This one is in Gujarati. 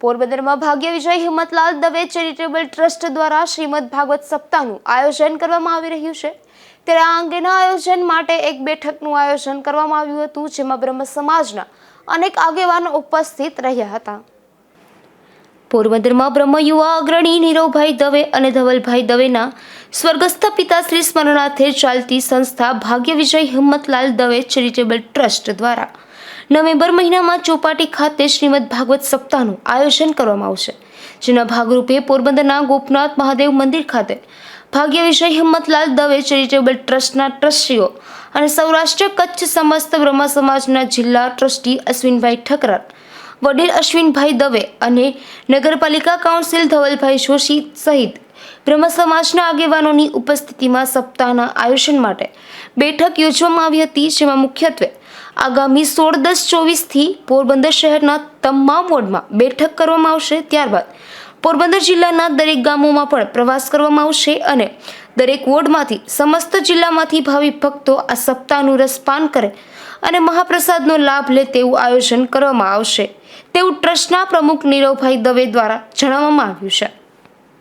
પોરબંદરમાં ભાગ્ય વિજય, હિંમતલાલ દવે ચેરિટેબલ ટ્રસ્ટ દ્વારા શ્રીમદ ભાગવત સપ્તાહનું આયોજન કરવામાં આવી રહ્યું છે. ત્યારે આ અંગેના આયોજન માટે એક બેઠકનું આયોજન કરવામાં આવ્યું હતું, જેમાં બ્રહ્મ સમાજના અનેક આગેવાનો ઉપસ્થિત રહ્યા હતા. પોરબંદરમાં બ્રહ્મ યુવા અગ્રણી નીરવભાઈ દવે અને ધવલભાઈ દવેના સ્વર્ગસ્થ પિતા શ્રી સ્મરણાર્થે ચાલતી સંસ્થા ભાગ્ય વિજય, હિંમતલાલ દવે ચેરિટેબલ ટ્રસ્ટ દ્વારા નવેમ્બર મહિનામાં ચોપાટી ખાતે શ્રીમદ ભાગવત સપ્તાહનું આયોજન કરવામાં આવશે, જેના ભાગરૂપે પોરબંદરના ગોપનાથ મહાદેવ મંદિર ખાતે ભાગ્ય વિષય હિંમતલાલ દવે ચેરિટેબલ ટ્રસ્ટના ટ્રસ્ટીઓ અને સૌરાષ્ટ્ર કચ્છ સમસ્ત બ્રહ્મ સમાજના જિલ્લા ટ્રસ્ટી અશ્વિનભાઈ ઠકરાર, વડીલ અશ્વિનભાઈ દવે અને નગરપાલિકા કાઉન્સિલ ધવલભાઈ જોશી સહિત બ્રહ્મ સમાજના આગેવાનોની ઉપસ્થિતિમાં સપ્તાહના આયોજન માટે બેઠક યોજવામાં આવી હતી, જેમાં મુખ્યત્વે આગામી સોળ દસ ચોવીસથી પોરબંદર શહેરના તમામ વોર્ડમાં બેઠક કરવામાં આવશે ત્યારબાદ પોરબંદર જિલ્લાના દરેક ગામોમાં પણ પ્રવાસ કરવામાં આવશે અને દરેક વોર્ડમાંથી સમસ્ત જિલ્લામાંથી ભાવિ ભક્તો આ સપ્તાહનું રસપાન કરે અને મહાપ્રસાદનો લાભ લે તેવું આયોજન કરવામાં આવશે. તેવું ટ્રસ્ટના પ્રમુખ નીરવભાઈ દવે દ્વારા જણાવવામાં આવ્યું છે.